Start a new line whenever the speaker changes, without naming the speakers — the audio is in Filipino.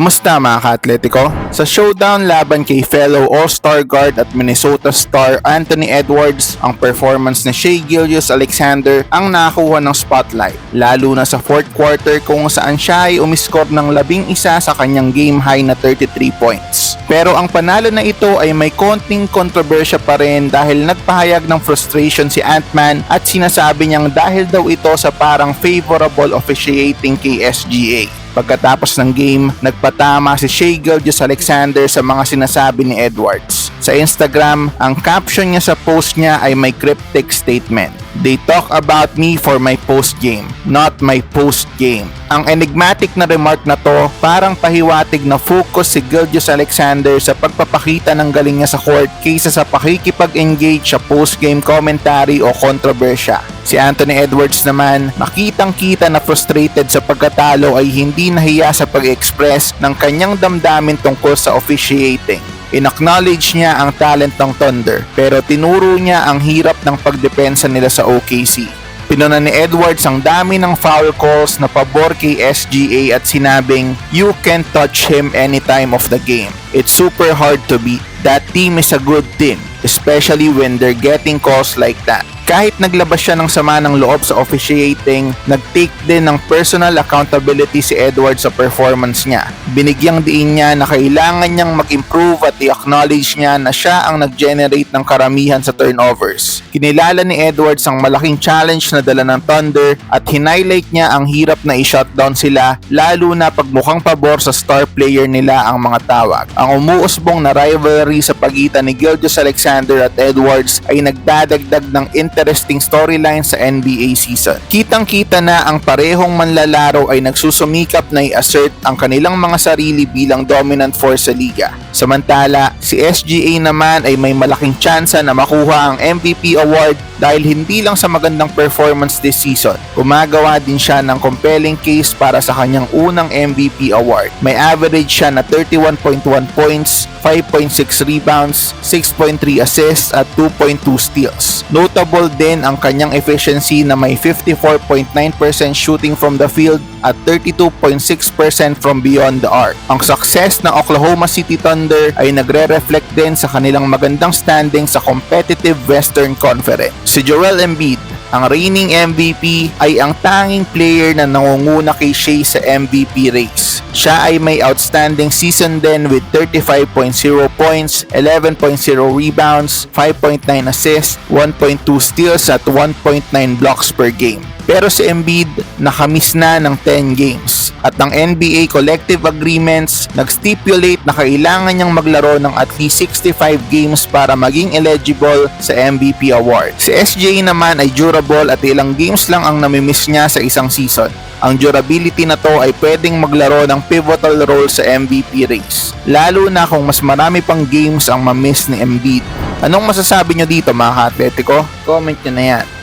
Kumusta mga ka-atletiko? Sa showdown laban kay fellow All-Star guard at Minnesota star Anthony Edwards, ang performance ni Shea Gilgeous Alexander ang nakakuha ng spotlight. Lalo na sa fourth quarter kung saan siya ay umiskor ng labing isa sa kanyang game high na 33 points. Pero ang panalo na ito ay may konting kontrobersya pa rin dahil nagpahayag ng frustration si Ant-Man at sinasabi niyang dahil daw ito sa parang favorable officiating kay SGA. Pagkatapos ng game, nagpatama si Shea Gilgeous Alexander sa mga sinasabi ni Edwards. Sa Instagram, ang caption niya sa post niya ay may cryptic statement. They talk about me for my post game, not my post game. Ang enigmatic na remark na to, parang pahiwatig na focus si Gilgeous Alexander sa pagpapakita ng galing niya sa court kaysa sa pakikipag-engage sa post-game commentary o kontrobersya. Si Anthony Edwards naman, makitang kita na frustrated sa pagkatalo ay hindi nahiya sa pag-express ng kanyang damdamin tungkol sa officiating. In-acknowledge niya ang talent ng Thunder pero tinuro niya ang hirap ng pagdepensa nila sa OKC. Pinuna ni Edwards ang dami ng foul calls na pabor kay SGA at sinabing, You can't touch him any time of the game. It's super hard to beat. That team is a good team, especially when they're getting calls like that. Kahit naglabas siya ng sama ng loob sa officiating, nag-take din ng personal accountability si Edwards sa performance niya. Binigyang diin niya na kailangan niyang mag-improve at i-acknowledge niya na siya ang nag-generate ng karamihan sa turnovers. Kinilala ni Edwards ang malaking challenge na dala ng Thunder at hinighlight niya ang hirap na i-shutdown sila lalo na pag mukhang pabor sa star player nila ang mga tawag. Ang umuusbong na rivalry sa pagitan ni Gilgeous Alexander at Edwards ay nagdadagdag ng interesting storyline sa NBA season. Kitang-kita na ang parehong manlalaro ay nagsusumikap na i-assert ang kanilang mga sarili bilang dominant force sa liga. Samantala, si SGA naman ay may malaking tsansa na makuha ang MVP award dahil hindi lang sa magandang performance this season, gumagawa din siya ng compelling case para sa kanyang unang MVP award. May average siya na 31.1 points, 5.6 rebounds, 6.3 assists at 2.2 steals. Notable din ang kanyang efficiency na may 54.9% shooting from the field at 32.6% from beyond the arc. Ang success ng Oklahoma City Thunder ay nagre-reflect din sa kanilang magandang standing sa competitive Western Conference. Si Joel Embiid ang reigning MVP ay ang tanging player na nangunguna kay Shea sa MVP race. Siya ay may outstanding season din with 35.0 points, 11.0 rebounds, 5.9 assists, 1.2 steals at 1.9 blocks per game. Pero si Embiid nakamiss na ng 10 games at ang NBA collective agreements nag-stipulate na kailangan niyang maglaro ng at least 65 games para maging eligible sa MVP award. Si SJ naman ay durable at ilang games lang ang namimiss niya sa isang season. Ang durability na to ay pwedeng maglaro ng pivotal role sa MVP race. Lalo na kung mas marami pang games ang mamiss ni Embiid. Anong masasabi nyo dito mga ka-atletico? Comment nyo na yan.